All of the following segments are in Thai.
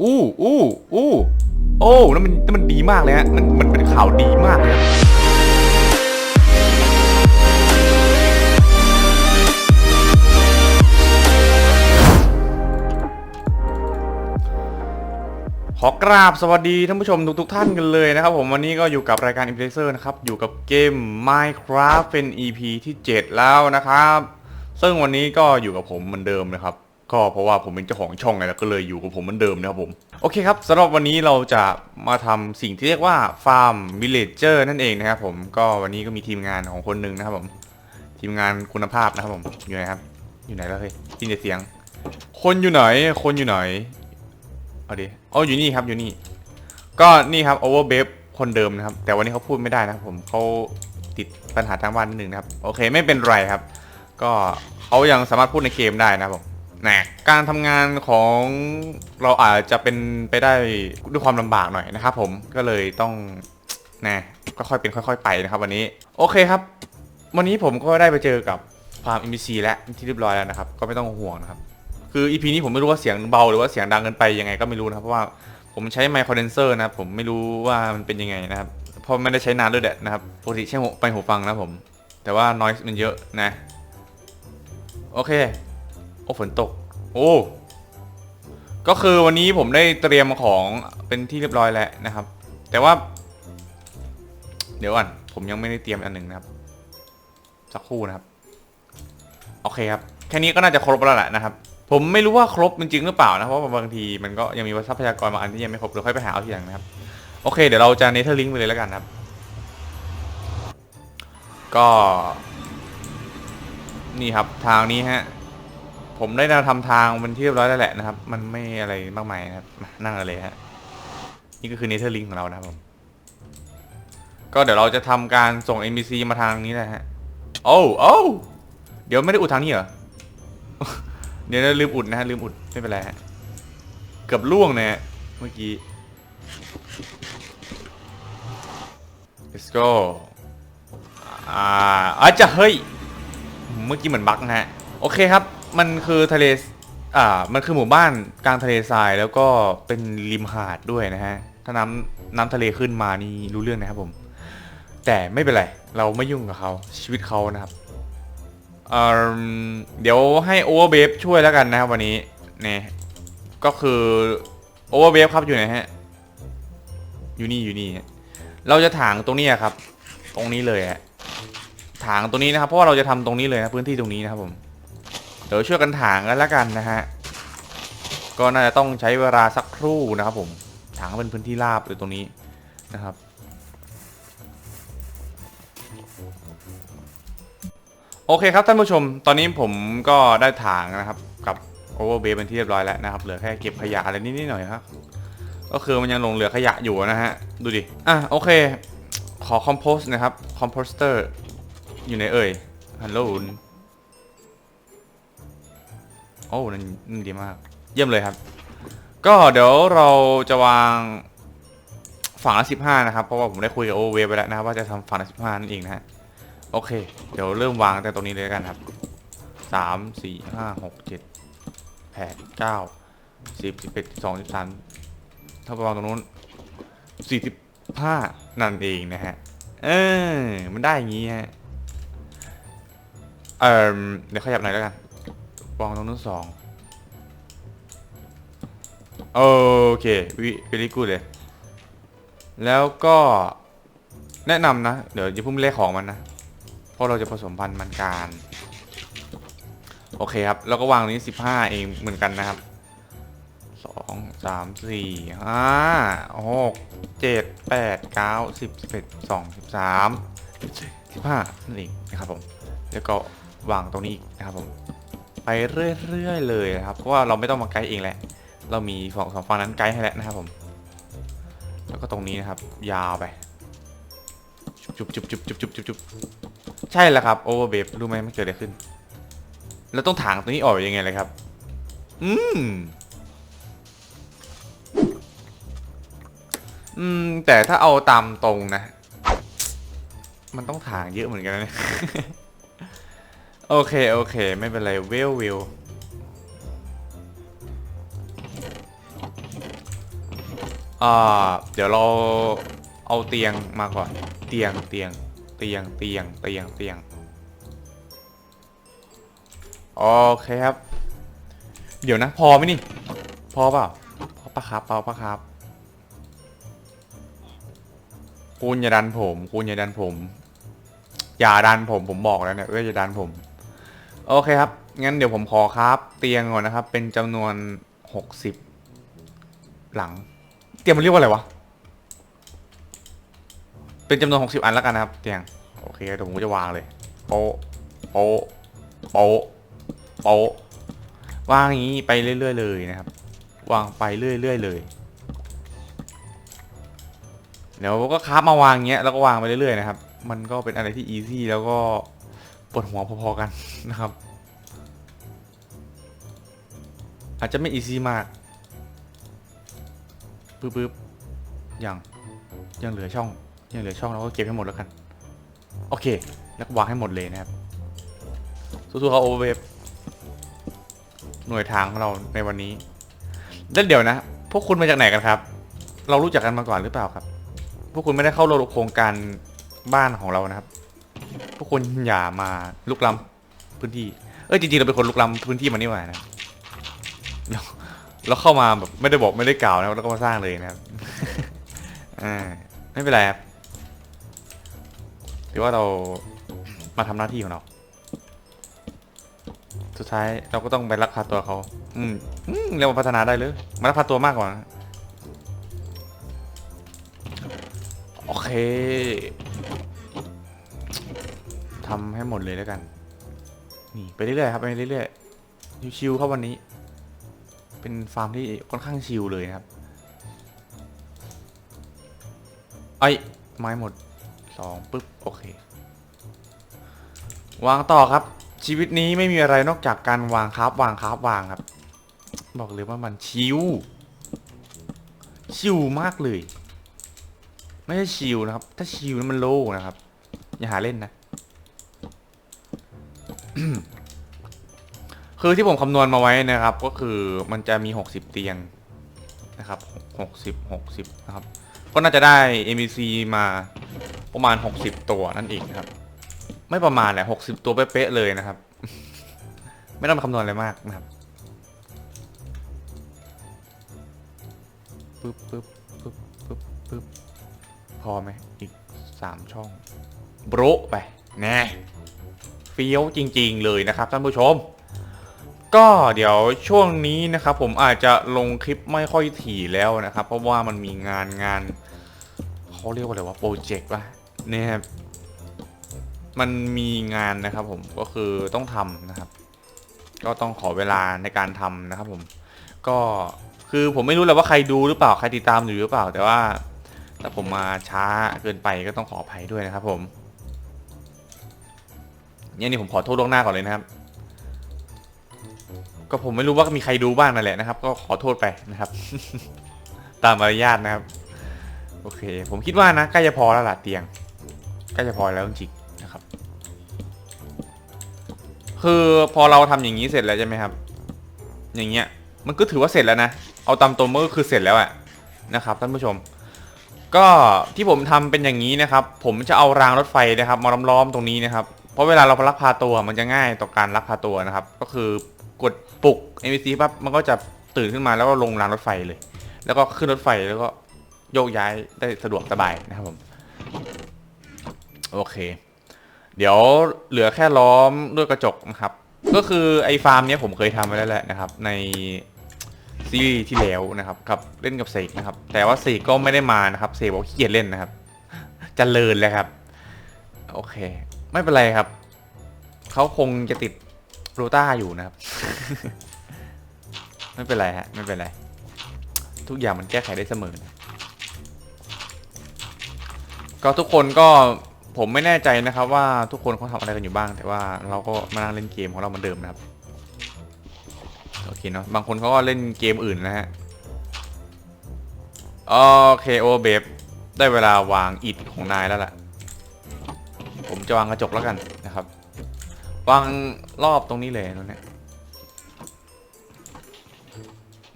อู้อู้อู้โอ้นั่นมันนั่นมันดีมากเลยฮะมันมันเป็นข่าวดีมากเลยฮะขอกราบสวัสดีท่านผู้ชมทุกๆท่านกันเลยนะครับผมวันนี้ก็อยู่กับรายการ i m p r e s s o r นะครับ อยู่กับเกม Minecraft เป็น EP ที่ 7 แล้วนะครับ ซึ่งวันนี้ก็อยู่กับผมเหมือนเดิมนะครับ ก็เพราะว่าผมเป็นเจ้าของช่องไงแล้วก็เลยอยู่กับผมเหมือนเดิมนะครับผม โอเคครับสำหรับวันนี้เราจะมาทำสิ่งที่เรียกว่าฟาร์มวิลเลจเจอร์นั่นเองนะครับผมก็วันนี้ก็มีทีมงานของคนหนึ่งนะครับผม ทีมงานคุณภาพนะครับผมอยู่ไหนครับ อยู่ไหนแล้วเฮ้ยยินเสียง คนอยู่ไหน คนอยู่ไหนเอาดิอ๋ออยู่นี่ครับอยู่นี่ ก็นี่ครับโอเวอร์เบฟคนเดิมนะครับ แต่วันนี้เขาพูดไม่ได้นะครับผมเขาติดปัญหาทางบ้านนิดนึงนะครับ โอเคไม่เป็นไรครับ ก็เขายังสามารถพูดในเกมได้นะครับผม นะการทำงานของเราอาจจะเป็นไปได้ด้วยความลำบากหน่อยนะครับผมก็เลยต้องนะค่อยเป็นค่อย ๆ ไปนะครับ วันนี้โอเคครับ วันนี้ผมก็ได้ไปเจอกับฟาร์ม NPC และที่เรียบร้อยแล้วนะครับ ก็ไม่ต้องห่วงนะครับ คือ EP นี้ผมไม่รู้ว่าเสียงเบาหรือว่าเสียงดังเกินไปยังไงก็ไม่รู้นะครับเพราะว่าผมใช้ไมค์คอนเดนเซอร์นะครับผมไม่รู้ว่ามันเป็นยังไงนะครับเพราะไม่ได้ใช้นานด้วยแหละนะครับปกติใช้หูไปหูฟังนะผม แต่ว่า noise มันเยอะนะ โอเค โอ้ฝนตก โอ้ก็คือวันนี้ผมได้เตรียมของเป็นที่เรียบร้อยแล้วนะครับ แต่ว่า เดี๋ยวก่อนผมยังไม่ได้เตรียมอันหนึ่งนะครับ สักครู่นะครับ โอเคครับ แค่นี้ก็น่าจะครบแล้วแหละนะครับ ผมไม่รู้ว่าครบจริงหรือเปล่านะ เพราะบางทีมันก็ยังมีทรัพยากรบางอันที่ยังไม่ครบเดี๋ยวค่อยไปหาเอาทีหลังนะครับ โอเค เดี๋ยวเราจะเนเธอร์ลิงไปเลยแล้วกันนะครับ ก็ นี่ครับทางนี้ฮะ ผมได้ทำทางเป็นที่เรียบร้อยแล้วแหละนะครับ มันไม่อะไรมากมายนะครับมานั่งกันเลยฮะ นี่ก็คือเนเธอร์ลิงของเรานะครับผม ก็เดี๋ยวเราจะทำการส่ง NPC มาทางนี้แหละฮะ โอ้โอ้เดี๋ยวไม่ได้อุดทางนี้เหรอ เดี๋ยวนะลืมอุดนะฮะลืมอุดไม่เป็นไรฮะ เกือบล่วงเนี่ยเมื่อกี้ let's go อ่าอาจจะเฮ้ย เมื่อกี้เหมือนบั๊กนะฮะ โอเคครับ มันคือทะเล อ่า มันคือหมู่บ้านกลางทะเลทรายแล้วก็เป็นริมหาดด้วยนะฮะ ถ้าน้ำน้ำทะเลขึ้นมานี่รู้เรื่องนะครับผม แต่ไม่เป็นไร เราไม่ยุ่งกับเขาชีวิตเขานะครับเอ่อเดี๋ยวให้โอเวอร์เบฟช่วยแล้วกันนะครับวันนี้เนี่ยก็คือโอเวอร์เบฟครับอยู่ไหนฮะ อยู่นี่อยู่นี่ เราจะถางตรงนี้ครับ ตรงนี้เลยฮะถางตรงนี้นะครับ เพราะว่าเราจะทำตรงนี้เลยนะพื้นที่ตรงนี้นะครับผม ดี๋ยวช่วยกันถางกันแล้วกันนะฮะ ก็น่าจะต้องใช้เวลาสักครู่นะครับผม ถางเป็นพื้นที่ราบเลยตรงนี้นะครับ โอเคครับท่านผู้ชม ตอนนี้ผมก็ได้ถางนะครับ กับโอเวอร์เบย์เป็นที่เรียบร้อยแล้วนะครับ เหลือแค่เก็บขยะอะไรนิดๆหน่อยครับ ก็คือมันยังหลงเหลือขยะอยู่นะฮะ ดูดิ อะโอเค ขอคอมโพสนะครับ คอมโพสเตอร์อยู่ในเอ่ยฮัลโหล อ้นั่นนั่นดีมาก เยี่ยมเลยครับ ก็เดี๋ยวเราจะวางฝั่งละสิบห้านะครับ เพราะว่าผมได้คุยกับโอเวไปแล้วนะครับว่าจะทำฝั่งละสิบห้านั่นเองนะฮะ โอเค เดี๋ยวเริ่มวางแต่ตรงนี้เลยกันครับสามสี่ห้าหกเจ็ดแปดเก้าสิบสิบเอ็ดสิบสองสิบสามถ้าไปวางตรงนู้นสี่สิบห้านั่นเองนะฮะ เออ มันได้อย่างงี้ฮะ เออเดี๋ยวขยับหน่อยแล้วกัน วางตรงนู้นสองโอเควิวิลิกูเลย แล้วก็แนะนำนะ เดี๋ยวอย่าพุ่งเลขของมันนะ เพราะเราจะผสมพันธุ์มันการ โอเคครับ แล้วก็วางตรงนี้สิบห้าเองเหมือนกันนะครับสองสามสี่ห้าหกเจ็ดแปดเก้าสิบเอ็ดสองสิบสามสิบห้านั่นเองนะครับผม แล้วก็วางตรงนี้อีกนะครับผม ไปเรื่อยๆเลยนะครับ เพราะว่าเราไม่ต้องมาไกด์เองแหละ เรามีฝั่งสองฝั่งนั้นไกด์ให้แล้วนะครับผม แล้วก็ตรงนี้นะครับ ยาวไป จุบจุบจุบจุบจุบจุบจุบใช่แล้วครับโอเวอร์เบฟรู้ไหมมันเกิดอะไรขึ้นแล้วต้องถางตรงนี้ออกยังไงเลยครับ อืมอืม แต่ถ้าเอาตามตรงนะ มันต้องถางเยอะเหมือนกันนะ โอเค โอเค ไม่เป็นไรเวลวิลอ่า เดี๋ยวเราเอาเตียงมาก่อน เตียงเตียง เตียง เตียง เตียง เตียง โอเคครับ เดี๋ยวนะ พอไหมนี่ พอเปล่า พอปะครับพอปะครับ คุณอย่าดันผม คุณอย่าดันผม อย่าดันผม ผมบอกแล้วเนี่ยเอ้ยอย่าดันผม โอเคครับ งั้นเดี๋ยวผมขอครับ เตียงก่อนนะครับ เป็นจำนวนหกสิบหลัง เตียงมันเรียกว่าอะไรวะ เป็นจำนวนหกสิบอันแล้วกันนะครับ เตียง โอเคเดี๋ยวผมก็จะวางเลย โป๊ะโป๊ะโป๊ะโป๊ะวางอย่างนี้ไปเรื่อยๆเลยนะครับ วางไปเรื่อยๆเลย เดี๋ยวก็คราฟมาวางเงี้ยแล้วก็วางไปเรื่อยๆนะครับ มันก็เป็นอะไรที่อีซี่แล้วก็ ปวดหัวพอๆกันนะครับ อาจจะไม่อีซี่มากปึ๊บปึ๊บยังยังเหลือช่องยังเหลือช่องเราก็เก็บให้หมดแล้วกัน โอเค แล้วก็วางให้หมดเลยนะครับสู้ๆเขาโอเวฟหน่วยทางของเราในวันนี้แล้วเดี๋ยวนะ พวกคุณมาจากไหนกันครับ เรารู้จักกันมาก่อนหรือเปล่าครับ พวกคุณไม่ได้เข้าโครงการบ้านของเรานะครับ พวกคุณอย่ามาลุกล้ำพื้นที่ เอ้จริงๆเราเป็นคนลุกล้ำพื้นที่มันนี่หว่านะเราเราเข้ามาแบบไม่ได้บอกไม่ได้กล่าวนะแล้วก็มาสร้างเลยนะครับอ่าไม่เป็นไรครับถือว่าเรามาทำหน้าที่ของเรา สุดท้ายเราก็ต้องไปรักพาตัวเขา อืมอืมเราพัฒนาได้เลยมารักพาตัวมากกว่า โอเค ทำให้หมดเลยแล้วกัน นี่ไปเรื่อยๆครับไปเรื่อยๆชิวๆครับวันนี้ เป็นฟาร์มที่ค่อนข้างชิลเลยครับไอ้ไม้หมดสองปึ๊บโอเควางต่อครับ ชีวิตนี้ไม่มีอะไรนอกจากการวางครับ วางครับวางครับ บอกเลยว่ามันชิวชิวมากเลย ไม่ใช่ชิลนะครับ ถ้าชิลนั้นมันโล่นะครับ อย่าหาเล่นนะ คือที่ผมคำนวณมาไว้นะครับ ก็คือมันจะมี 60 เตียงนะครับ 60 60 นะครับ ก็น่าจะได้ MBC มาประมาณ 60 ตัวนั่นเองนะครับ ไม่ประมาณแหละ 60 ตัวเป๊ะๆเลยนะครับ ไม่ต้องมาคำนวณอะไรมากนะครับปึ๊บปึ๊บปึ๊บปึ๊บปึ๊บพอไหมอีกสามช่อง โบรไปแน่ เฟี้ยวจริง ๆ เลยนะครับท่านผู้ชม ก็เดี๋ยวช่วงนี้นะครับ ผมอาจจะลงคลิปไม่ค่อยถี่แล้วนะครับ เพราะว่ามันมีงานงานเขาเรียกว่าอะไรว่าโปรเจกต์ป่ะเนี่ยครับมันมีงานนะครับ ผมก็คือต้องทำนะครับ ก็ต้องขอเวลาในการทำนะครับ ผมก็คือผมไม่รู้แหละว่าใครดูหรือเปล่าใครติดตามอยู่หรือเปล่า แต่ว่าถ้าผมมาช้าเกินไปก็ต้องขออภัยด้วยนะครับ ผม เนี่ยนี่ผมขอโทษล่วงหน้าก่อนเลยนะครับ ก็ผมไม่รู้ว่ามีใครดูบ้างนั่นแหละนะครับ ก็ขอโทษไปนะครับ ตามมารยาทนะครับ โอเค ผมคิดว่านะใกล้จะพอแล้วล่ะเตียงใกล้จะพอแล้วจริงนะครับ คือพอเราทำอย่างนี้เสร็จแล้วใช่ไหมครับ อย่างเงี้ย มันก็ถือว่าเสร็จแล้วนะ เอาตามตัวมันก็คือเสร็จแล้วอะนะครับท่านผู้ชมก็ที่ผมทำเป็นอย่างนี้นะครับ ผมจะเอารางรถไฟนะครับ มาล้อมๆตรงนี้นะครับ เพราะเวลาเราลักพาตัวมันจะง่ายต่อการลักพาตัวนะครับ ก็คือกดปลุก NPC ปั๊บมันก็จะตื่นขึ้นมาแล้วก็ลงรางรถไฟเลย แล้วก็ขึ้นรถไฟแล้วก็โยกย้ายได้สะดวกสบายนะครับผมโอเค เดี๋ยวเหลือแค่ล้อมด้วยกระจกนะครับ ก็คือไอ้ฟาร์มเนี้ยผมเคยทำไปแล้วแหละนะครับ ในซีรีส์ที่แล้วนะครับกับเล่นกับเสกนะครับ แต่ว่าเสกก็ไม่ได้มานะครับเสกบอกขี้เกียจเล่นนะครับจเจริญเลยครับ โอเค ไม่เป็นไรครับ เขาคงจะติดโรต้าอยู่นะครับ ไม่เป็นไรฮะ ไม่เป็นไร ทุกอย่างมันแก้ไขได้เสมอนะก็ทุกคนก็ผมไม่แน่ใจนะครับ ว่าทุกคนเขาทำอะไรกันอยู่บ้าง แต่ว่าเราก็มานั่งเล่นเกมของเราเหมือนเดิมนะครับโอเคเนาะบางคนเขาก็เล่นเกมอื่นนะฮะโอเคโอเบฟได้เวลาวางอิฐของนายแล้วล่ะ ผมจะวางกระจกแล้วกันนะครับ วางรอบตรงนี้เลยตรงนี้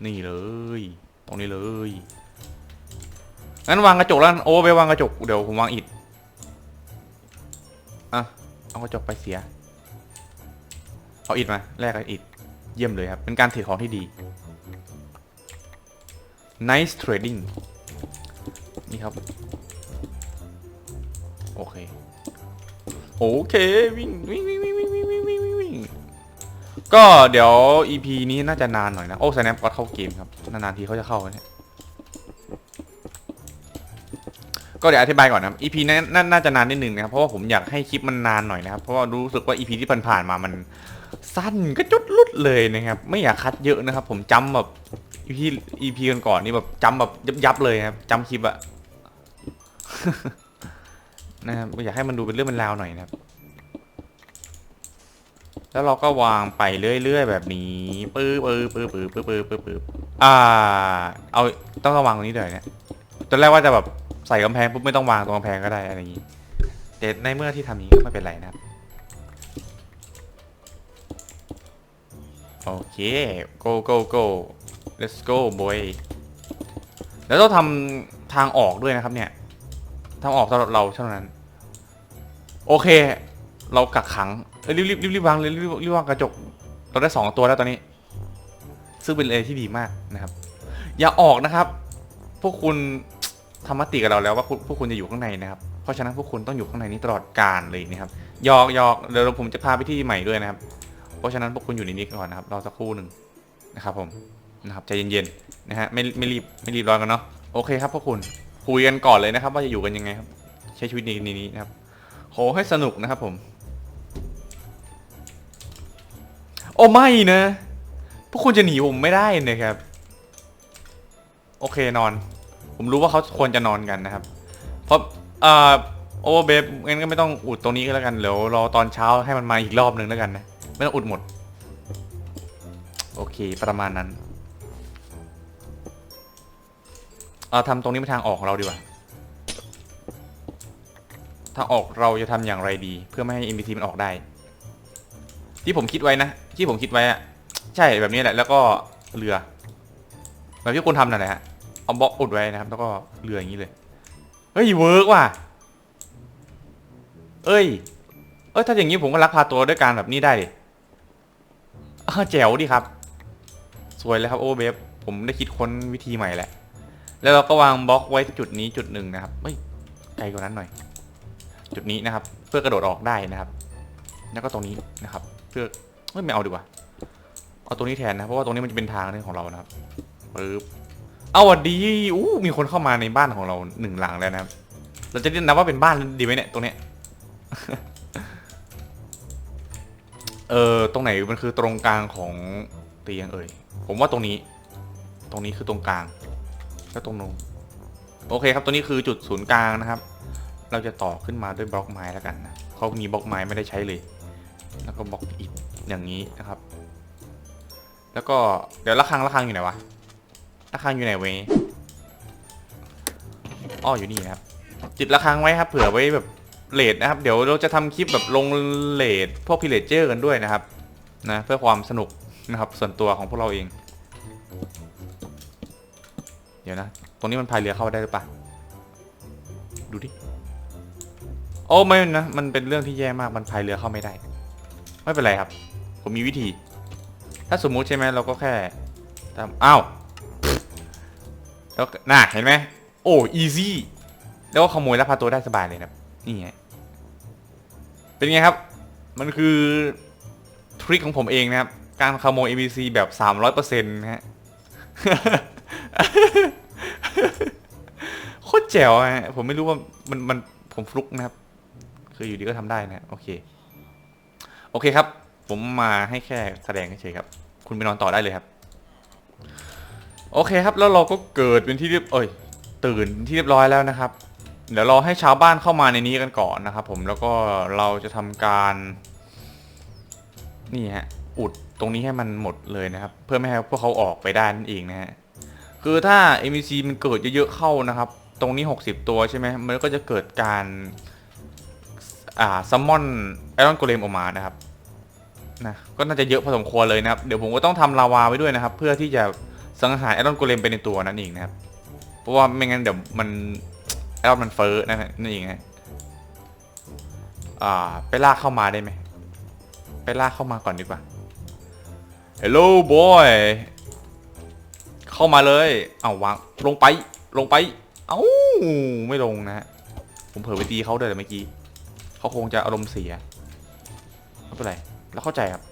นี่เลย ตรงนี้เลยงั้นวางกระจกแล้วโอ้ไปวางกระจกเดี๋ยวผมวางอิฐอะเอากระจกไปเสียเอาอิฐมาแลกกับอิฐเยี่ยมเลยครับ เป็นการถือของที่ดี nice trading นี่ครับ โอเค โอเควิ่งวิ่งวิ่งวิ่งวิ่งวิ่งวิ่งวิ่งวิ่งวิ่งก็เดี๋ยว EP นี้น่าจะนานหน่อยนะ โอ้สแนปก็เข้าเกมครับ นานๆทีเขาจะเข้าเนี่ย ก็เดี๋ยวอธิบายก่อนนะ EP นั้นนาน่าจะนานนิดนึงนะครับ เพราะว่าผมอยากให้คลิปมันนานหน่อยนะครับ เพราะว่ารู้สึกว่า EP ที่ผ่านๆมามันสั้นก็จุดลุดเลยนะครับ ไม่อยากคัดเยอะนะครับ ผมจำแบบ EP EP ก่อนๆนี่แบบจำแบบยับๆเลยครับจำคลิปอะ นะครับอยากให้มันดูเป็นเรื่องเป็นราวหน่อยนะครับ แล้วเราก็วางไปเรื่อยๆแบบนี้ปื๊บปื๊บปื๊บปื๊บปื๊บปื๊บปื๊บปื๊บอ่า เอาต้องระวังตรงนี้เลยเนี่ยตอนแรกว่าจะแบบใส่กำแพงปุ๊บไม่ต้องวางตรงกำแพงก็ได้อะไรอย่างนี้แต่ในเมื่อที่ทำอย่างนี้ก็ไม่เป็นไรนะครับโอเค go go go let's go boy แล้วต้องทำทางออกด้วยนะครับเนี่ยทางออกสำหรับเราเท่านั้น โอเค เรากักขังเอ้ยรีบรีบรีบรีบวางเลยรีบรีบวางกระจก เราได้สองตัวแล้วตอนนี้ ซึ่งเป็นอะไรที่ดีมากนะครับ อย่าออกนะครับ พวกคุณทำมติกับเราแล้วว่าพวกคุณจะอยู่ข้างในนะครับ เพราะฉะนั้นพวกคุณต้องอยู่ข้างในนี้ตลอดกาลเลยนะครับยอกยอกเดี๋ยวผมจะพาไปที่ใหม่ด้วยนะครับ เพราะฉะนั้นพวกคุณอยู่ในนี้ก่อนนะครับรอสักครู่หนึ่งนะครับ ผมนะครับใจเย็นๆนะฮะไม่ไม่รีบไม่รีบร้อนกันเนาะโอเคครับพวกคุณคุยกันก่อนเลยนะครับ ว่าจะอยู่กันยังไงครับ ใช้ชีวิตในนี้นะครับ ขอให้สนุกนะครับผม โอ้ไม่นะ พวกคุณจะหนีผมไม่ได้นะครับ โอเคนอน ผมรู้ว่าเขาควรจะนอนกันนะครับ เพราะเอ่อโอเวอร์เบฟงั้นก็ไม่ต้องอุดตรงนี้ก็แล้วกันเดี๋ยวรอตอนเช้าให้มันมาอีกรอบหนึ่งแล้วกันนะ ไม่ต้องอุดหมด โอเคประมาณนั้น เอาทำตรงนี้เป็นทางออกของเราดีกว่า ทาออกเราจะทำอย่างไรดี เพื่อไม่ให้ NPC มันออกได้ ที่ผมคิดไว้นะ ที่ผมคิดไว้อะใช่แบบนี้แหละ แล้วก็เรือ แบบที่คุณทำนั่นแหละฮะเอาบล็อกอุดไว้นะครับ แล้วก็เรืออย่างนี้เลย เฮ้ยเวิร์กว่ะ เอ้ย เอ้ยถ้าอย่างนี้ผมก็ลักพาตัวด้วยการแบบนี้ได้ดิอ้าวแจ๋วดิครับ สวยเลยครับโอเบฟผมได้คิดค้นวิธีใหม่แหละ แล้วเราก็วางบล็อกไว้จุดนี้จุดหนึ่งนะครับเฮ้ยไกลกว่านั้นหน่อย จุดนี้นะครับ เพื่อกระโดดออกได้นะครับ แล้วก็ตรงนี้นะครับ เพื่อเฮ้ยไม่เอาดีกว่าเอาตรงนี้แทนนะเพราะว่าตรงนี้มันจะเป็นทางนึงของเรานะครับปึ๊บเอาวัดดีอู้มีคนเข้ามาในบ้านของเราหนึ่งหลังแล้วนะครับ เราจะเรียกนับว่าเป็นบ้านดีไหมเนี่ยตรงเนี้ยเออตรงไหนมันคือตรงกลางของเตียงเอ่ยผมว่าตรงนี้ ตรงนี้คือตรงกลาง แล้วตรงนู้นโอเคครับ ตัวนี้คือจุดศูนย์กลางนะครับ เราจะต่อขึ้นมาด้วยบล็อกไม้แล้วกันนะเขามีบล็อกไม้ไม่ได้ใช้เลย แล้วก็บล็อกอิฐอย่างนี้นะครับ แล้วก็เดี๋ยวระฆังระฆังอยู่ไหนวะระฆังอยู่ไหนเว้ยอ้ออยู่นี่ครับจิตระฆังไว้ครับ เผื่อไว้แบบเลทนะครับ เดี๋ยวเราจะทำคลิปแบบลงเลทพวกพิเลเจอร์กันด้วยนะครับนะเพื่อความสนุกนะครับ ส่วนตัวของพวกเราเอง เดี๋ยวนะ ตรงนี้มันพายเรือเข้าได้หรือเปล่าดูดิ โอ้ไม่นะมันเป็นเรื่องที่แย่มากมันพายเรือเข้าไม่ได้ ไม่เป็นไรครับ ผมมีวิธี ถ้าสมมุติใช่ไหมเราก็แค่ทำอ้าวแล้วน่าเห็นไหมโอ้อีซี่แล้วก็ขโมยแล้วพาตัวได้สบายเลยนะครับนี่ไงเป็นไงครับ มันคือทริคของผมเองนะครับ การขโมย ABC แบบ 300%นะฮะโคตรแจ๋วฮะผมไม่รู้ว่ามันมันผมฟลุกนะครับ คืออยู่ดีก็ทำได้นะโอเค โอเคครับ ผมมาให้แค่แสดงเฉยครับ คุณไปนอนต่อได้เลยครับ โอเคครับ แล้วเราก็เกิดเป็นที่เรียบเอ้ย ตื่นที่เรียบร้อยแล้วนะครับ เดี๋ยวรอให้ชาวบ้านเข้ามาในนี้กันก่อนนะครับ ผมแล้วก็เราจะทำการ นี่ฮะอุดตรงนี้ให้มันหมดเลยนะครับ เพื่อไม่ให้พวกเขาออกไปได้นั่นเองนะฮะคือถ้า MVC มันเกิดเยอะๆเข้านะครับ ตรงนี้ 60 ตัวใช่ไหมมันก็จะเกิดการ อ่าซัมมอนไอรอนโกเลมออกมานะครับนะก็น่าจะเยอะพอสมควรเลยนะครับ เดี๋ยวผมก็ต้องทำลาวาไว้ด้วยนะครับ เพื่อที่จะสังหารไอรอนโกเลมไปในตัวนั่นเองนะครับ เพราะว่าไม่งั้นเดี๋ยวมันไอรอนมันเฟ้อนั่นนั่นเองฮะอ่าไปลากเข้ามาได้ไหมไปลากเข้ามาก่อนดีกว่า Hello boy เข้ามาเลย เอาวางลงไปลงไป เอ้าไม่ลงนะ ผมเผลอไปตีเขาเลยเมื่อกี้ เขาคงจะอารมณ์เสียไม่เป็นไรแล้วเข้าใจครับ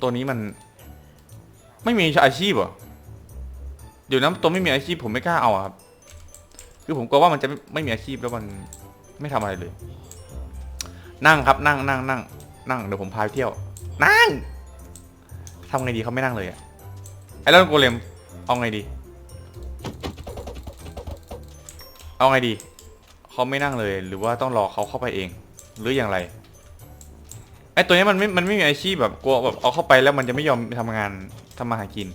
ตัวนี้มัน ไม่มีอาชีพเหรอเดี๋ยวนะตัวไม่มีอาชีพผมไม่กล้าเอาครับ คือผมกลัวว่ามันจะไม่ไม,มีอาชีพแล้วมันไม่ทำอะไรเลย นั่งครับนั่งนั่งนั่งนั่งเดี๋ยวผมพาไปเที่ยว นั่งทำไงดีเขาไม่นั่งเลยอะไอ้เรื่องโกเลมเอาไงดี เอาไงดี เขาไม่นั่งเลยหรือว่าต้องรอเขาเข้าไปเอง หรืออย่างไรไอตัวนี้มันไม่ มันไม่มีอาชีพแบบกลัวแบบเอาเข้าไปแล้วมันจะไม่ยอมทำงานทำมาหากิน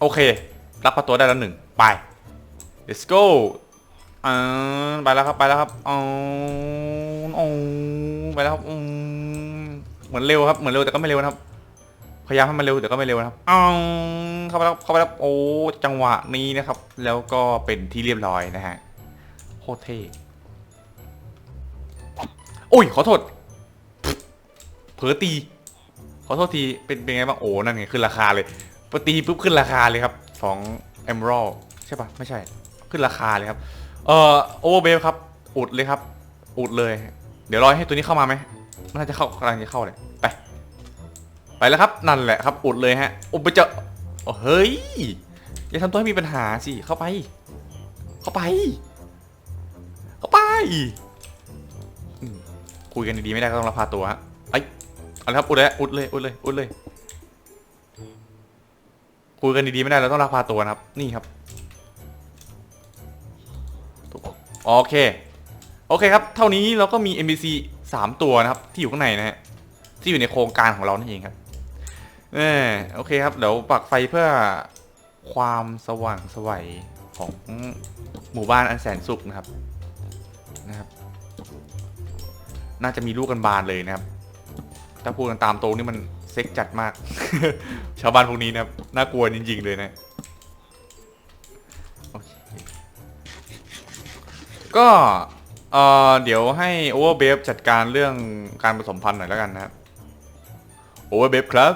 โอเค รับพาตัวได้แล้วหนึ่งไป let's go อ่าไปแล้วครับไปแล้วครับอ๋ออ๋อไปแล้วครับอืมเหมือนเร็วครับเหมือนเร็วแต่ก็ไม่เร็วนะครับ พยายามให้มันเร็วแต่ก็ไม่เร็วนะครับอ๋อเข้าไปแล้วเข้าไปแล้วโอ้จังหวะนี้นะครับ แล้วก็เป็นที่เรียบร้อยนะฮะโคตรเท่โอ้ยขอโทษเผลอตี ขอโทษทีเป็นเป็นไงบ้างโอ้นั่นไงขึ้นราคาเลยพอตีปุ๊บขึ้นราคาเลยครับสองเอม r ร l ใช่ปะไม่ใช่ขึ้นราคาเลยครับ เอ่อโอเวอร์เบลครับ อุดเลยครับ อุดเลย เดี๋ยวรอให้ตัวนี้เข้ามาไหมมันน่าจะเข้ากำลังจะเข้าเลยไป แล้วครับนั่นแหละครับอุดเลยฮะอุดไปเจอโอ้เฮ้ยอย่าทำตัวให้มีปัญหาสิเข้าไป เข้าไป เข้าไปคุยกันดีๆไม่ได้ก็ต้องรับพาตัวฮะไอ้เอาละครับอุดเลยอุดเลยอุดเลยอุดเลยคุยกันดีๆไม่ได้เราต้องลักพาตัวนะครับ นี่ครับโอเคโอเคครับ เท่านี้เราก็มี NPC 3 ตัวนะครับ ที่อยู่ข้างในนะฮะ ที่อยู่ในโครงการของเรานั่นเองครับ เออโอเคครับ เดี๋ยวปักไฟเพื่อความสว่างไสวัยของหมู่บ้านอันแสนสุขนะครับนะครับ น่าจะมีลูกกันบานเลยนะครับ ถ้าพูดกันตามโตนี่มันเซ็กจัดมาก ชาวบ้านพวกนี้นะครับน่ากลัวจริงๆเลยนะก็เอ่อเดี๋ยวให้โอเวอร์เบฟจัดการเรื่องการผสมพันธุ์หน่อยแล้วกันนะครับโอเวอร์เบฟครับ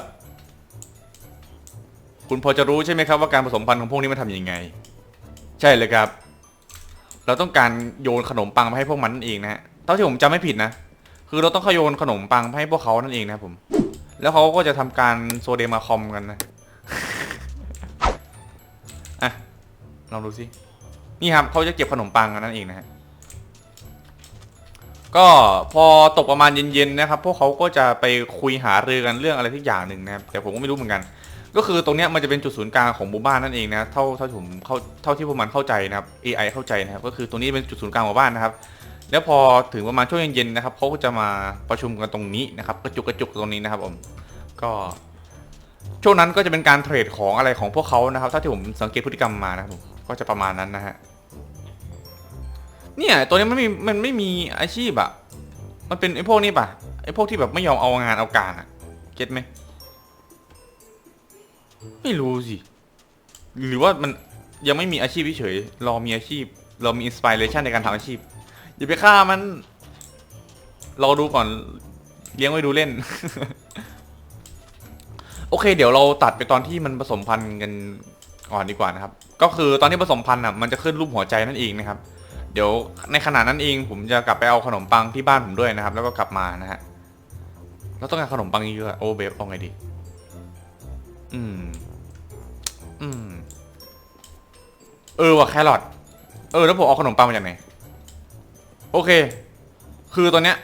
คุณพอจะรู้ใช่ไหมครับว่าการผสมพันธุ์ของพวกนี้มันทำยังไง ใช่เลยครับ เราต้องการโยนขนมปังมาให้พวกมันนั่นเองนะฮะเท่าที่ผมจำไม่ผิดนะ คือเราต้องขโยนขนมปังไปให้พวกเขานั่นเองนะครับผม แล้วเขาก็จะทำการโซเดมาคอมกันนะอะลองดูสินี่ครับเขาจะเก็บขนมปังกันนั่นเองนะฮะก็พอตกประมาณเย็นๆนะครับ พวกเขาก็จะไปคุยหารือกันเรื่องอะไรทุกอย่างหนึ่งนะครับแต่ผมก็ไม่รู้เหมือนกัน ก็คือตรงเนี้ยมันจะเป็นจุดศูนย์กลางของหมู่บ้านนั่นเองนะเท่าเท่าที่ผมเข้าเท่าที่พวกมันเข้าใจนะครับ AI เข้าใจนะครับก็คือตรงนี้เป็นจุดศูนย์กลางหมู่บ้านนะครับ แล้วพอถึงประมาณช่วงเย็นๆนะครับเขาก็จะมาประชุมกันตรงนี้นะครับกระจุกกระจุกตรงนี้นะครับผมก็ช่วงนั้นก็จะเป็นการเทรดของอะไรของพวกเขานะครับ ถ้าที่ผมสังเกตพฤติกรรมมานะครับผมก็จะประมาณนั้นนะฮะเนี่ยตัวนี้มันไม่มีมันไม่มีอาชีพอะมันเป็นไอ้พวกนี้ปะไอ้พวกที่แบบไม่ยอมเอางานเอาการอะเก็ตไหม ไม่รู้สิ หรือว่ามันยังไม่มีอาชีพเฉยๆรอมีอาชีพ เรามีอินสปิเรชันในการทำอาชีพ อย่าไปฆ่ามัน รอดูก่อน เลี้ยงไว้ดูเล่น โอเค เดี๋ยวเราตัดไปตอนที่มันผสมพันธุ์กันก่อนดีกว่านะครับ ก็คือตอนที่ผสมพันธุ์อะมันจะขึ้นรูปหัวใจนั่นเองนะครับ เดี๋ยวในขณะนั้นเอง ผมจะกลับไปเอาขนมปังที่บ้านผมด้วยนะครับ แล้วก็กลับมานะฮะเราต้องการขนมปังเยอะโอเบฟเอาไงดี อืม อืม เออว่ะแครอท เออแล้วผมเอาขนมปังมาจากไหน โอเค คือตอนเนี้ย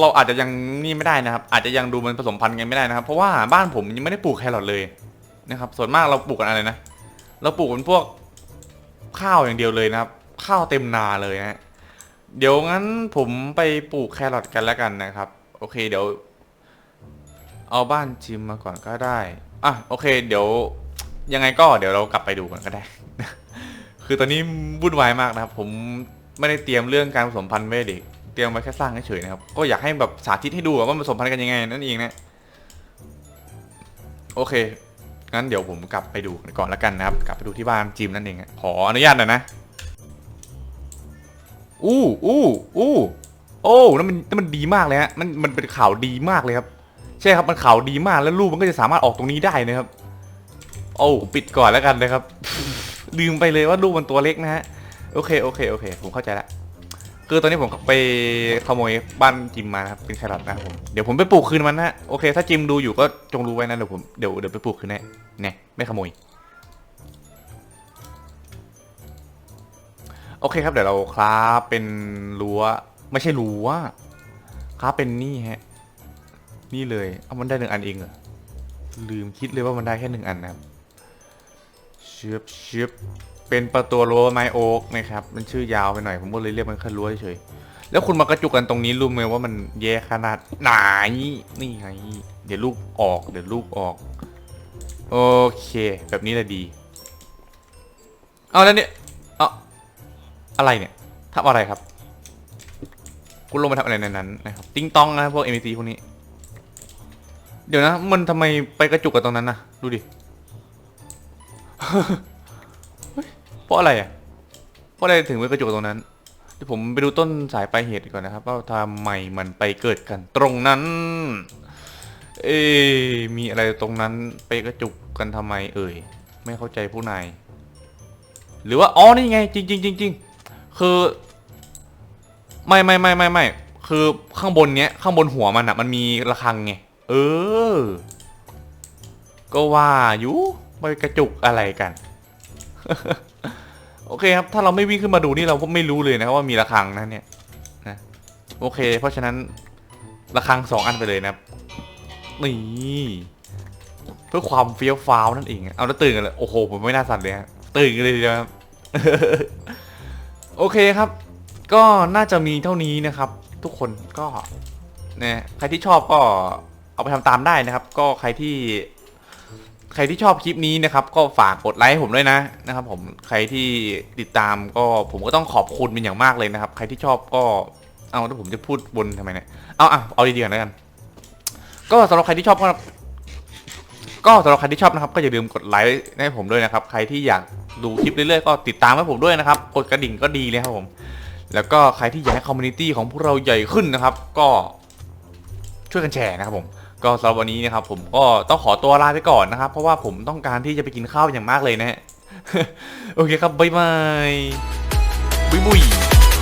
เราอาจจะยังนี่ไม่ได้นะครับ อาจจะยังดูมันผสมพันธุ์กันไม่ได้นะครับ เพราะว่าบ้านผมยังไม่ได้ปลูกแครอทเลยนะครับ ส่วนมากเราปลูกกันอะไรนะ เราปลูกเป็นพวกข้าวอย่างเดียวเลยนะครับ ข้าวเต็มนาเลยนะฮะเดี๋ยวงั้นผมไปปลูกแครอทกันแล้วกันนะครับ โอเค เดี๋ยว เอาบ้านจิมมาก่อนก็ได้ อะโอเค เดี๋ยวยังไงก็เดี๋ยวเรากลับไปดูกันก็ได้ คือตอนนี้วุ่นวายมากนะครับ ผมไม่ได้เตรียมเรื่องการผสมพันธุ์ไว้ให้เด็กเตรียมไว้แค่สร้างเฉยๆนะครับ ก็อยากให้แบบสาธิตให้ดูว่ามันผสมพันธุ์กันยังไงนั่นเองนะโอเคงั้นเดี๋ยวผมกลับไปดูก่อนล้วกันนะครับ กลับไปดูที่บ้านจิมนั่นเองขออนุญาตหน่อยนะอู้อู้อู้โอ้นั่นมันนั่นมันดีมากเลยฮะมันมันเป็นข่าวดีมากเลยครับ ใช่ครับมันขาวดีมากแล้วรูปมันก็จะสามารถออกตรงนี้ได้นะครับ โอ้ปิดก่อนแล้วกันนะครับ ลืมไปเลยว่ารูปมันตัวเล็กนะฮะโอเคโอเคโอเค ผมเข้าใจละคือตอนนี้ผมไปขโมยบ้านจิมมานะครับเป็นแครอทนะครับผมเดี๋ยวผมไปปลูกคืนมันนะฮะโอเค ถ้าจิมดูอยู่ก็จงรู้ไว้นะเดี๋ยวผมเดี๋ยวเดี๋ยวไปปลูกคืนแน่เนี่ยไม่ขโมยโอเคครับเดี๋ยวเราคราฟเป็นรั้ว ไม่ใช่รั้วคราฟเป็นนี่ฮะ นี่เลยเอามันได้หนึ่งอันเองเหรอลืมคิดเลยว่ามันได้แค่หนึ่งอันนะครับเชือบเชือบเป็นประตูรั้วไม้โอ๊กนะครับ มันชื่อยาวไปหน่อย ผมก็เลยเรียกมันแค่รั้วเฉยแล้วคุณมากระจุกกันตรงนี้รู้ไหมว่ามันแย่ขนาดไหนนี่ไงเดี๋ยวลูกออกเดี๋ยวลูกออก โอเค แบบนี้แหละดี เอาแล้วเนี่ยเอาอะไรเนี่ยทำอะไรครับ คุณลงมาทำอะไรในนั้นนะครับ ติ้งต้องนะพวก MT พวกนี้ เดี๋ยวนะ มันทำไมไปกระจุกกับตรงนั้นนะดูดิ เพราะอะไรอะ เพราะอะไรถึงไปกระจุกกับตรงนั้นเดี๋ยวผมไปดูต้นสายปลายเหตุก่อนนะครับ ว่าทำไมมันไปเกิดกันตรงนั้น เอ๊มีอะไรตรงนั้นไปกระจุกกันทำไม เอ่ย ไม่เข้าใจผู้นาย หรือว่า อ๋อ นี่ไง จริงจริงจริงจริงคือ ไม่ไม่ไม่ไม่ไม่คือข้างบนเนี้ย ข้างบนหัวมันอะ มันมีระฆังไง เออ ก็ว่าอยู่ไปกระจุกอะไรกัน โอเคครับ ถ้าเราไม่วิ่งขึ้นมาดูนี่เราก็ไม่รู้เลยนะครับว่ามีระฆังนะเนี่ยนะโอเค เพราะฉะนั้นระฆังสองอันไปเลยนะครับนี่เพื่อความเฟี้ยวฟ้าวนั่นเองเอาแล้วตื่นกันเลยโอ้โหผมไม่น่าสั่นเลยฮะตื่นกันเลยทีเดียวครับโอเคครับ ก็น่าจะมีเท่านี้นะครับ ทุกคนก็นะใครที่ชอบก็ เอาไปทำตามได้นะครับ ก็ใครที่ ใครที่ชอบคลิปนี้นะครับ ก็ฝากกดไลค์ผมด้วยนะนะครับ ผมใครที่ติดตามก็ผมก็ต้องขอบคุณเป็นอย่างมากเลยนะครับ ใครที่ชอบก็เอาถ้าผมจะพูดบนทำไมเนี่ยเอาอะเอาดีๆก่อนแล้วกัน ก็สำหรับใครที่ชอบก็ก็สำหรับใครที่ชอบนะครับ ก็อย่าลืมกดไลค์ให้ผมด้วยนะครับ ใครที่อยากดูคลิปเรื่อยๆก็ติดตามให้ผมด้วยนะครับกดกระดิ่งก็ดีเลยครับผม แล้วก็ใครที่อยากให้คอมมูนิตี้ของพวกเราใหญ่ขึ้นนะครับ ก็ช่วยกันแชร์นะครับผม ก็สำหรับวันนี้นะครับผมก็ต้องขอตัวลาไปก่อนนะครับ เพราะว่าผมต้องการที่จะไปกินข้าวอย่างมากเลยนะฮะโอเคครับบ๊ายบายบุยบุย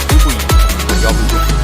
บุยบุยยอม